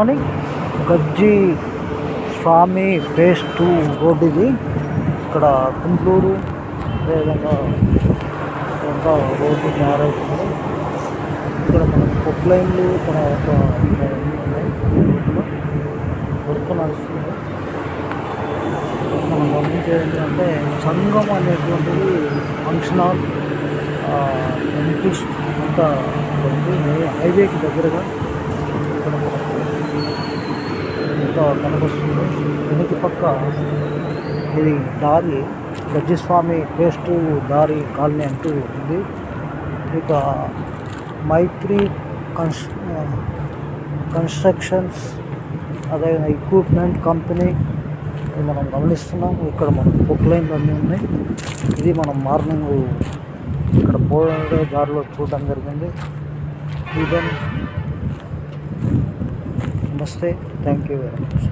Morning గజ్జి స్వామి face two road ఇది ఇక్కడ గుంటూరు అదేవిధంగా ఇంకా రోడ్డు తయారవుతుంది ఇక్కడ మన పొక్లైన్లు ఇక్కడ ఒక ఉన్నాయి వర్క్ నడుస్తుంది మనం గమనించేది అంటే సంఘం అనేటువంటిది ఫంక్షన్ హాల్ ఎంపీస్ట్ అంతా ఉంది. హైవేకి దగ్గరగా ఇక్కడ మనకు ఇంకా కనిపిస్తుంది. వెనక పక్క ఇది దారి గజ్జిస్వామి వేస్ట్ దారి కాలనీ అంటూ ఉంది. ఇక మైత్రి కన్స్ కన్స్ట్రక్షన్స్ అదే ఎక్విప్మెంట్ కంపెనీ ఇది మనం గమనిస్తున్నాం. ఇక్కడ మనం బుక్ లైన్లు అన్నీ ఉన్నాయి. ఇది మనం మార్నింగ్ ఇక్కడ పోయే దారిలో చూడడం జరిగింది. ఈవెన్ ನಮಸ್ತೆ ಥ್ಯಾಂಕ್ ಯು ವೆರಿ ಮಚ್